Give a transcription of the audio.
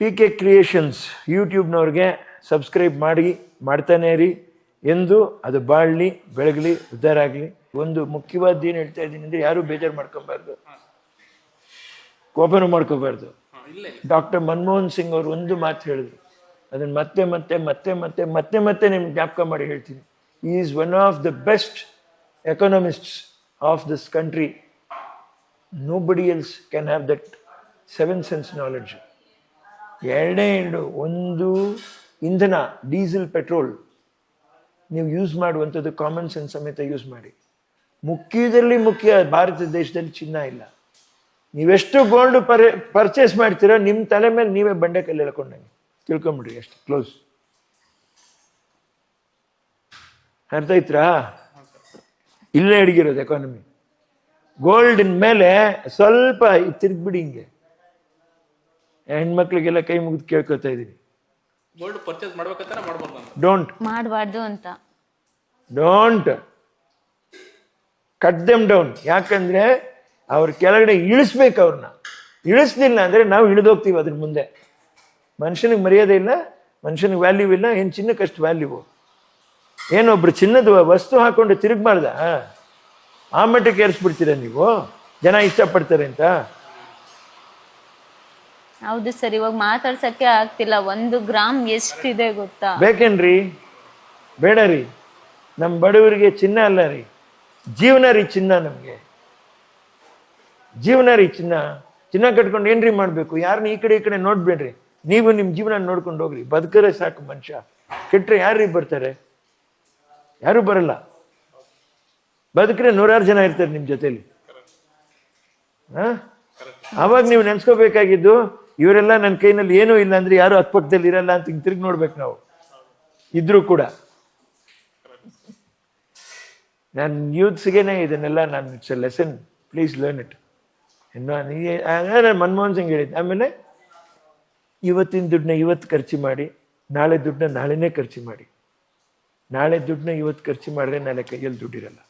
P K creations ಯೂಟ್ಯೂಬ್ನವ್ರಿಗೆ subscribe ಮಾಡಿ ಮಾಡ್ತಾನೆ ರೀ ಎಂದು ಅದು ಬಾಳಲಿ ಬೆಳಗಲಿ ಉದ್ಧಾರ ಆಗಲಿ. ಒಂದು ಮುಖ್ಯವಾದ ಏನು ಹೇಳ್ತಾ ಇದ್ದೀನಿ ಅಂದರೆ ಯಾರೂ ಬೇಜಾರು ಮಾಡ್ಕೊಬಾರ್ದು. ಕೋಪನೂ ಮಾಡ್ಕೋಬಾರ್ದು. ಡಾಕ್ಟರ್ ಮನಮೋಹನ್ ಸಿಂಗ್ ಅವರು ಒಂದು ಮಾತು ಹೇಳಿದ್ರು. ಅದನ್ನು ಮತ್ತೆ ಮತ್ತೆ ಮತ್ತೆ ಮತ್ತೆ ಮತ್ತೆ ಮತ್ತೆ ನಿಮ್ಗೆ ಜ್ಞಾಪಕ ಮಾಡಿ ಹೇಳ್ತೀನಿ. Is one of the best economists of this country nobody else can have that seven sense knowledge ಎರಡೇ ಎರಡು ಒಂದು ಇಂಧನ, ಡೀಸೆಲ್, ಪೆಟ್ರೋಲ್ ನೀವು ಯೂಸ್ ಮಾಡುವಂಥದ್ದು ಕಾಮನ್ ಸೆನ್ಸ್ ಸಮೇತ ಯೂಸ್ ಮಾಡಿ. ಮುಖ್ಯದಲ್ಲಿ ಮುಖ್ಯ, ಭಾರತ ದೇಶದಲ್ಲಿ ಚಿನ್ನ ಇಲ್ಲ. ನೀವೆಷ್ಟು ಗೋಲ್ಡ್ ಪರ್ ಪರ್ಚೇಸ್ ಮಾಡ್ತೀರೋ ನಿಮ್ಮ ತಲೆ ಮೇಲೆ ನೀವೇ ಬಂಡೆ ಕಲ್ಲಿ ಹೇಳ್ಕೊಂಡಂಗೆ ತಿಳ್ಕೊಂಬಿಡ್ರಿ ಅಷ್ಟು ಕ್ಲೋಸ್ ಅರ್ಥ ಇಲ್ಲೇ ಹಿಡಿಗಿರೋದು ಎಕಾನಮಿ ಗೋಲ್ಡಿನ ಮೇಲೆ ಸ್ವಲ್ಪ ತಿರುಗ್ಬಿಡಿ ಹಿಂಗೆ. ಹೆಣ್ಮಕ್ಳಿಗೆಲ್ಲ ಕೈ ಮುಗಿದು ಕೇಳ್ಕೊತಾ ಇದ್ದೀನಿ. ಗೋಲ್ಡ್ ಪರ್ಚೇಸ್ ಮಾಡ್ಬೇಕಂತಾನೆ ಮಾಡ್ಬಾರ್ದು ಅಂತ ಡೋಂಟ್ ಮಾಡಬಾರ್ದು ಅಂತ. ಡೋಂಟ್ ಕಟ್ ದೆಮ್ ಡೌನ್ ಯಾಕಂದ್ರೆ ಅವ್ರ ಕೆಳಗಡೆ ಇಳಿಸ್ಬೇಕು ಅವ್ರನ್ನ ಇಳಿಸ್ಲಿಲ್ಲ ಅಂದ್ರೆ ನಾವು ಇಳಿದೋಗ್ತೀವಿ ಅದ್ರ ಮುಂದೆ. ಮನುಷ್ಯನಿಗೆ ಮರ್ಯಾದೆ ಇಲ್ಲ ಮನುಷ್ಯನಿಗೆ ವ್ಯಾಲ್ಯೂ ಇಲ್ಲ ಏನು ಚಿನ್ನಕ್ಕಷ್ಟು ವ್ಯಾಲ್ಯೂ ಏನೊಬ್ರು ಚಿನ್ನದ ವಸ್ತು ಹಾಕೊಂಡು ತಿರುಗಬಾರ್ದ? ಆ ಮಟ್ಟಕ್ಕೆ ಏರಿಸ್ಬಿಡ್ತೀರ ನೀವು? ಜನ ಇಷ್ಟಪಡ್ತಾರೆ ಅಂತ? ಹೌದು ಸರ್, ಇವಾಗ ಮಾತಾಡ್ಸಕ್ಕೆ ಆಗ್ತಿಲ್ಲ. ಒಂದು ಗ್ರಾಮ್ ಎಷ್ಟಿದೆ ಗೊತ್ತಾ? ಬೇಕೇನ್ರಿ? ಬೇಡ ರೀ. ನಮ್ಮ ಬಡವರಿಗೆ ಚಿನ್ನ ಅಲ್ಲ ರೀ. ಜೀವನ ರೀ ಚಿನ್ನ ನಮಗೆ. ಜೀವನ ರೀ ಚಿನ್ನ. ಚಿನ್ನ ಕಟ್ಕೊಂಡು ಏನ್ರಿ ಮಾಡಬೇಕು? ಯಾರನ್ನ ಈ ಕಡೆ ಈ ಕಡೆ ನೋಡ್ಬೇಡ್ರಿ. ನೀವು ನಿಮ್ಮ ಜೀವನ ನೋಡ್ಕೊಂಡು ಹೋಗ್ರಿ. ಬದುಕರೆ ಸಾಕು ಮನುಷ್ಯ. ಕೆಟ್ಟರೆ ಯಾರು ಬರ್ತಾರೆ? ಯಾರು ಬರಲ್ಲ. ಬದುಕ್ರೆ ನೂರಾರು ಜನ ಇರ್ತಾರೆ ನಿಮ್ಮ ಜೊತೆಲಿ. ಹಾ? ಆವಾಗ ನೀವು ನೆನ್ಸ್ಕೋಬೇಕಾಗಿದ್ದು ಇವರೆಲ್ಲ ನನ್ನ ಕೈನಲ್ಲಿ ಏನೂ ಇಲ್ಲ ಅಂದರೆ ಯಾರು ಅಕ್ಕಪಕ್ಕದಲ್ಲಿ ಇರಲ್ಲ ಅಂತ ತಿರುಗಿ ನೋಡ್ಬೇಕು ನಾವು. ಇದ್ರೂ ಕೂಡ. ನಾನು ಯೂತ್ಸ್ಗೇನೆ ಇದನ್ನೆಲ್ಲ ನಾನು it's a lesson please learn it ಇನ್ನು ನಾನು ಮನಮೋಹನ್ ಸಿಂಗ್ ಹೇಳಿದ್ದೆ ಆಮೇಲೆ ಇವತ್ತಿನ ದುಡ್ಡನ್ನ ಇವತ್ತು ಖರ್ಚು ಮಾಡಿ, ನಾಳೆ ದುಡ್ಡನ್ನ ನಾಳೆನೇ ಖರ್ಚು ಮಾಡಿ. ನಾಳೆ ದುಡ್ಡನ್ನ ಇವತ್ತು ಖರ್ಚು ಮಾಡಿದ್ರೆ ನಾಳೆ ಕೈಯಲ್ಲಿ ದುಡ್ಡಿರಲ್ಲ